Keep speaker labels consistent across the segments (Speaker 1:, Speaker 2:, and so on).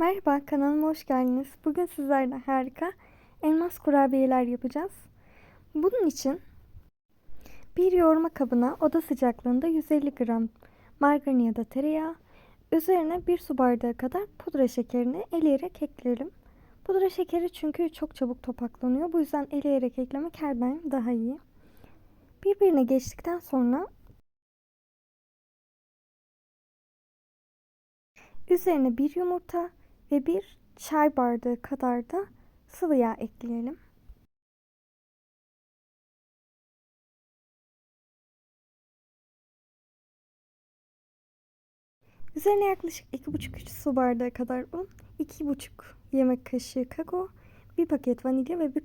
Speaker 1: Merhaba, kanalıma hoş geldiniz. Bugün sizlerle harika elmas kurabiyeler yapacağız. Bunun için bir yoğurma kabına oda sıcaklığında 150 gram margarin ya da tereyağı, üzerine bir su bardağı kadar pudra şekerini eleyerek ekleyelim. Pudra şekeri çünkü çok çabuk topaklanıyor. Bu yüzden eleyerek eklemek her daim daha iyi. Birbirine geçtikten sonra üzerine bir yumurta ve bir çay bardağı kadar da sıvı yağ ekleyelim. Üzerine yaklaşık 2,5-3 su bardağı kadar un, 2,5 yemek kaşığı kakao, bir paket vanilya ve bir,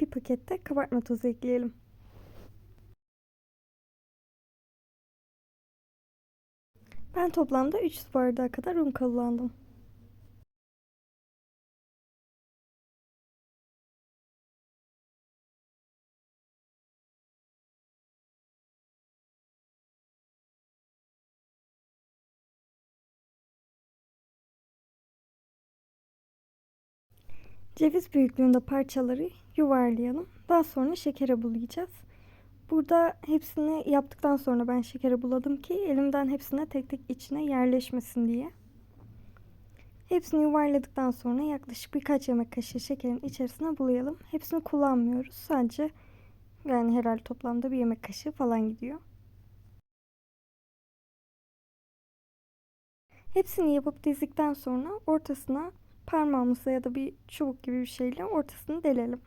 Speaker 1: bir paket de kabartma tozu ekleyelim. Ben toplamda 3 su bardağı kadar un kullandım. Ceviz büyüklüğünde parçaları yuvarlayalım. Daha sonra şekere bulayacağız. Burada hepsini yaptıktan sonra ben şekere buladım ki elimden hepsine tek tek içine yerleşmesin diye. Hepsini yuvarladıktan sonra yaklaşık birkaç yemek kaşığı şekerin içerisine bulayalım. Hepsini kullanmıyoruz. Sadece yani herhalde toplamda bir yemek kaşığı falan gidiyor. Hepsini yapıp dizdikten sonra ortasına parmağımızla ya da bir çubuk gibi bir şeyle ortasını delelim.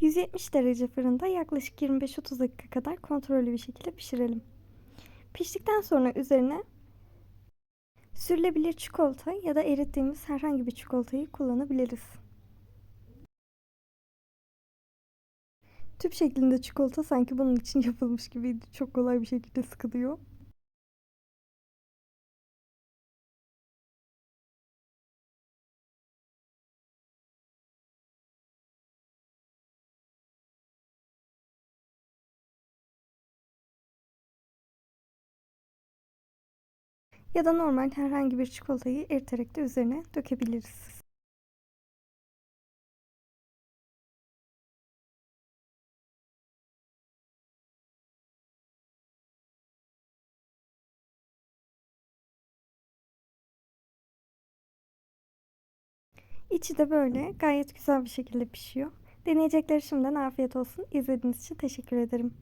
Speaker 1: ...170 derece fırında yaklaşık 25-30 dakika kadar kontrollü bir şekilde pişirelim. Piştikten sonra üzerine sürülebilir çikolata ya da erittiğimiz herhangi bir çikolatayı kullanabiliriz. Tüp şeklinde çikolata sanki bunun için yapılmış gibiydi. Çok kolay bir şekilde sıkılıyor. Ya da normal herhangi bir çikolatayı eriterek de üzerine dökebiliriz. İçi de böyle gayet güzel bir şekilde pişiyor. Deneyecekleri şimdiden afiyet olsun. İzlediğiniz için teşekkür ederim.